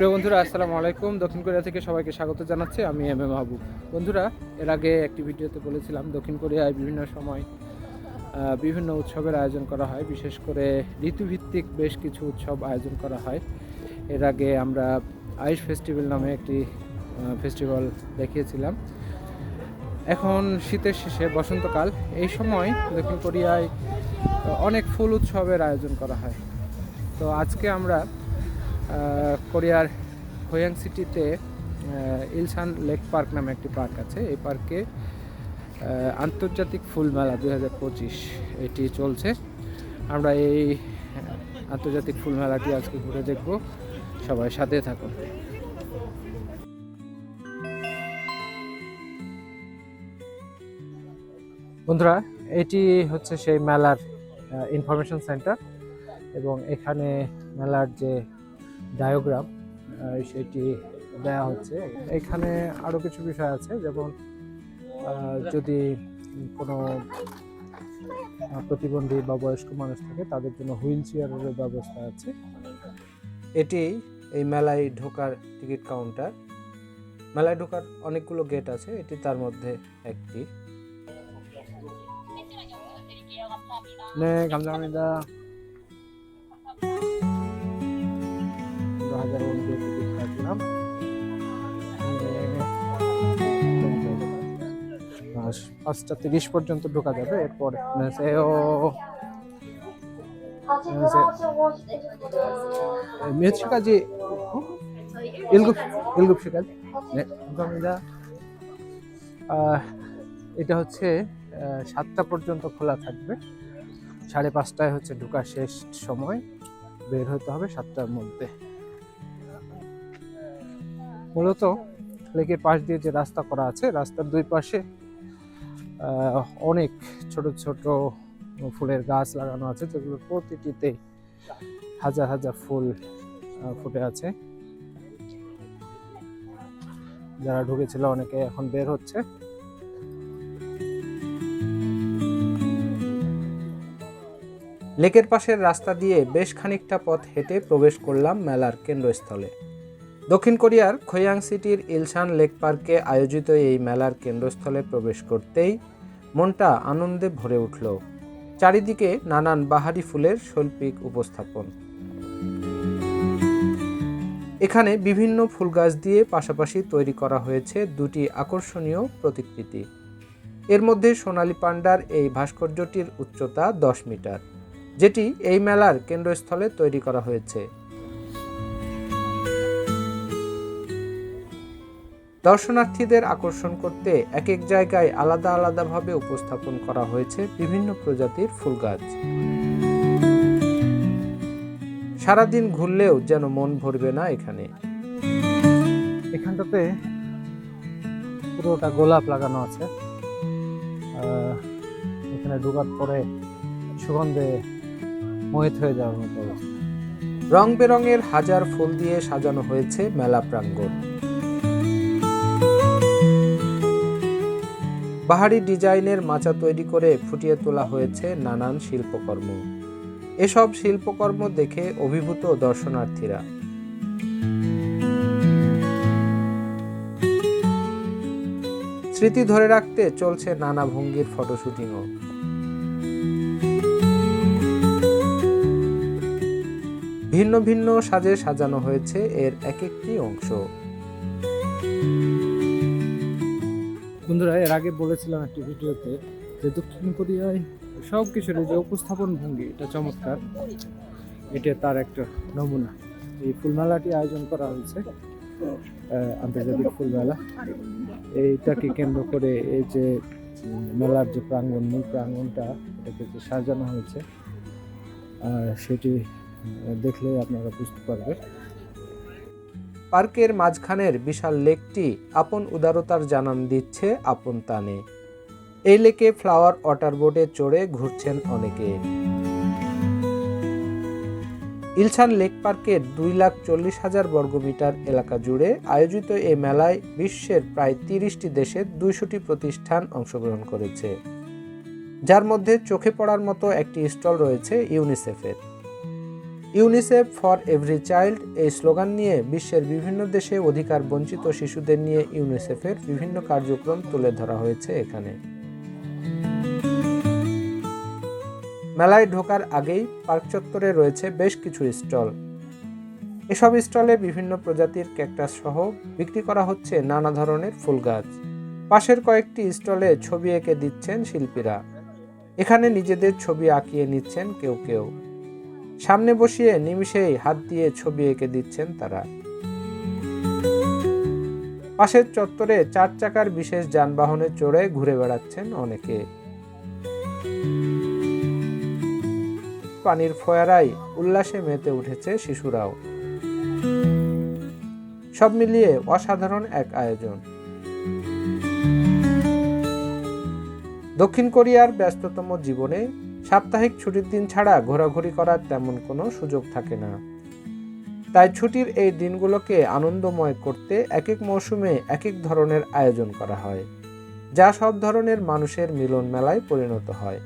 প্রিয় বন্ধুরা, আসসালামু আলাইকুম। দক্ষিণ কোরিয়া থেকে সবাইকে স্বাগত জানাচ্ছি। আমি এম এ মাহবুব। বন্ধুরা, এর আগে একটি ভিডিওতে বলেছিলাম, দক্ষিণ কোরিয়ায় বিভিন্ন সময় বিভিন্ন উৎসবের আয়োজন করা হয়। বিশেষ করে ঋতুভিত্তিক বেশ কিছু উৎসব আয়োজন করা হয়। এর আগে আমরা আইস ফেস্টিভ্যাল নামে একটি ফেস্টিভ্যাল দেখিয়েছিলাম। এখন শীতের শেষে বসন্তকাল। এই সময় দক্ষিণ কোরিয়ায় অনেক ফুল উৎসবের আয়োজন করা হয়। তো আজকে আমরা কোরিয়ার হোয়াং সিটিতে ইলসান লেক পার্ক নামে একটি পার্ক আছে। এই পার্কে আন্তর্জাতিক ফুল মেলা দুই হাজার পঁচিশ এটি চলছে। আমরা এই আন্তর্জাতিক ফুল মেলাটি আজকে ঘুরে দেখব। সবাই সাথে থাকুন। বন্ধুরা, এটি হচ্ছে সেই মেলার ইনফরমেশন সেন্টার এবং এখানে মেলার যে ডায়োগ্রাম সেটি দেয়া হচ্ছে এখানে আরও কিছু বিষয় আছে যেমন আহ, যদি কোনো আহ, প্রতিবন্ধী বা বয়স্ক মানুষ থাকে তাদের জন্য হুইল চেয়ারের ব্যবস্থা আছে এটি এই মেলায় ঢোকার টিকিট কাউন্টার মেলায় ঢোকার অনেকগুলো গেট আছে এটি তার মধ্যে একটি 네, 감사합니다. হাজার মন্দির টিকিট পাঁচটা তিরিশ পর্যন্ত ঢোকা যাবে, এরপর মেছিকাজি ইলগুপ ইলগুপ শিকাজ এটা হচ্ছে সাতটা পর্যন্ত খোলা থাকবে, সাড়ে পাঁচটায় হচ্ছে ঢোকা শেষ সময়, বের হতে হবে সাতটার মধ্যে। মূলত লেকের পাশ দিয়ে যে রাস্তা করা আছে, রাস্তার দুই পাশে অনেক ছোট ছোট ফুলের গাছ লাগানো আছে যেগুলোর প্রতিটিতে হাজার হাজার ফুল ফুটে আছে। যারা ঢুকেছিল অনেকে এখন বের হচ্ছে। লেকের পাশের রাস্তা দিয়ে বেশ খানিকটা পথ হেঁটে প্রবেশ করলাম মেলার কেন্দ্রস্থলে। দক্ষিণ কোরিয়ার খোয়াং সিটির ইলশান লেক পার্কে আয়োজিত এই মেলার কেন্দ্রস্থলে প্রবেশ করতেই মনটা আনন্দে ভরে উঠল। চারিদিকে নানান বাহারি ফুলের শৈল্পিক উপস্থাপন। এখানে বিভিন্ন ফুল গাছ দিয়ে পাশাপাশি তৈরি করা হয়েছে দুটি আকর্ষণীয় প্রতিকৃতি। এর মধ্যে সোনালী পান্ডার এই ভাস্কর্যটির উচ্চতা দশ মিটার, যেটি এই মেলার কেন্দ্রস্থলে তৈরি করা হয়েছে। দর্শনার্থীদের আকর্ষণ করতে এক এক জায়গায় আলাদা আলাদাভাবে উপস্থাপন করা হয়েছে বিভিন্ন প্রজাতির ফুল গাছ। সারাদিন ঘুরলেও যেন মন ভরবে না এখানে। এখানটাতে পুরোটা গোলাপ লাগানো আছে। এখানে ঢোকার পরে সুগন্ধে মোহিত হয়ে যাওয়ার মতো রং বেরঙের হাজার ফুল দিয়ে সাজানো হয়েছে মেলা প্রাঙ্গণ। বাহারি ডিজাইনের মাচা তৈরি করে ফুটিয়ে তোলা হয়েছে নানান শিল্পকর্ম। এসব শিল্পকর্ম দেখে অভিভূত দর্শনার্থীরা। স্মৃতি ধরে রাখতে চলছে নানা ভঙ্গির ফটোশুটিংও। ভিন্ন ভিন্ন সাজে সাজানো হয়েছে এর এক একটি অংশ। বন্ধুরা এর আগে বলেছিলাম একটি ভিডিওতে যে দক্ষিণ কোরিয়ায় সব কিছুর যে উপস্থাপন ভঙ্গি এটা চমৎকার। এটা তার একটা নমুনা। এই ফুলমেলাটি আয়োজন করা হয়েছে আন্তর্জাতিক ফুলমেলা। এইটাকে কেন্দ্র করে এই যে মেলার যে প্রাঙ্গণ মূল প্রাঙ্গণটা এটাকে যে সাজানো হয়েছে আর সেটি আহ, দেখলেই আপনারা বুঝতে পারবেন। পার্কের মাঝখানের বিশাল লেকটি আপন উদারতার জানান দিচ্ছে আপন তানে। এই লেকে ফ্লাওয়ার ওয়াটার বোটে চড়ে ঘুরছেন অনেকে। ইলসান লেক পার্কের দুই লাখ চল্লিশ হাজার বর্গমিটার এলাকা জুড়ে আয়োজিত এই মেলায় বিশ্বের প্রায় তিরিশটি দেশের দুইশোটি প্রতিষ্ঠান অংশগ্রহণ করেছে। যার মধ্যে চোখে পড়ার মতো একটি স্টল রয়েছে ইউনিসেফের। ইউনিসেফ ফর এভরি চাইল্ড এই স্লোগান নিয়ে বিশ্বের বিভিন্ন দেশে অধিকার বঞ্চিত শিশুদের নিয়ে ইউনিসেফের বিভিন্ন কার্যক্রম তুলে ধরা হয়েছে এখানে। মেলায় ঢোকার আগেই পার্ক চত্বরে রয়েছে বেশ কিছু স্টল। এসব স্টলে বিভিন্ন প্রজাতির ক্যাকটাস সহ বিক্রি করা হচ্ছে নানা ধরনের ফুল গাছ। পাশের কয়েকটি স্টলে ছবি এঁকে দিচ্ছেন শিল্পীরা। এখানে নিজেদের ছবি আঁকিয়ে নিচ্ছেন কেউ কেউ। সামনে বসিয়ে নিমিষেই হাত দিয়ে ছবি এঁকে দিচ্ছেন তারা। পাশের চত্বরে চার চাকার বিশেষ যানবাহনে চড়ে ঘুরে বেড়াচ্ছেন অনেকে। পানির ফোয়ারায় উল্লাসে মেতে উঠেছে শিশুরাও। সব মিলিয়ে অসাধারণ এক আয়োজন। দক্ষিণ কোরিয়ার ব্যস্ততম জীবনে সাপ্তাহিক ছুটির দিন ছাড়া ঘোরাঘুরি করার তেমন কোনো সুযোগ থাকে না। তাই ছুটির এই দিনগুলোকে আনন্দময় করতে এক এক মৌসুমে এক এক ধরনের আয়োজন করা হয়, যা সব ধরনের মানুষের মিলন মেলায় পরিণত হয়।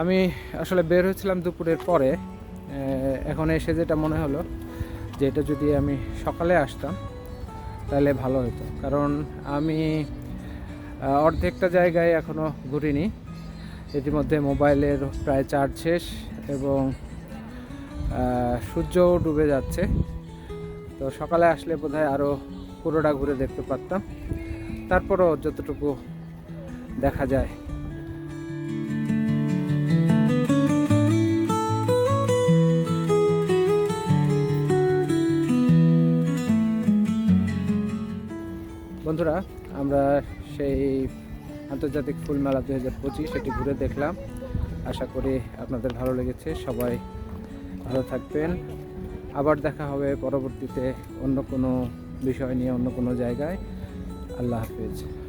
আমি আসলে বের হয়েছিলাম দুপুরের পরে এখন এসে যেটা মনে হলো যে এটা যদি আমি সকালে আসতাম, তাহলে ভালো হতো। কারণ আমি অর্ধেকটা জায়গায় এখনও ঘুরিনি। ইতিমধ্যে মোবাইলের প্রায় চার্জ শেষ এবং সূর্যও ডুবে যাচ্ছে। তো সকালে আসলে বোধহয় আরও পুরোটা ঘুরে দেখতে পারতাম। তারপরও যতটুকু দেখা যায়। বন্ধুরা, আমরা সেই আন্তর্জাতিক ফুল মেলা দু হাজার পঁচিশ, সেটি ঘুরে দেখলাম। আশা করি আপনাদের ভালো লেগেছে। সবাই ভালো থাকবেন। আবার দেখা হবে পরবর্তীতে অন্য কোনো বিষয় নিয়ে, অন্য কোনো জায়গায়। আল্লাহ হাফিজ।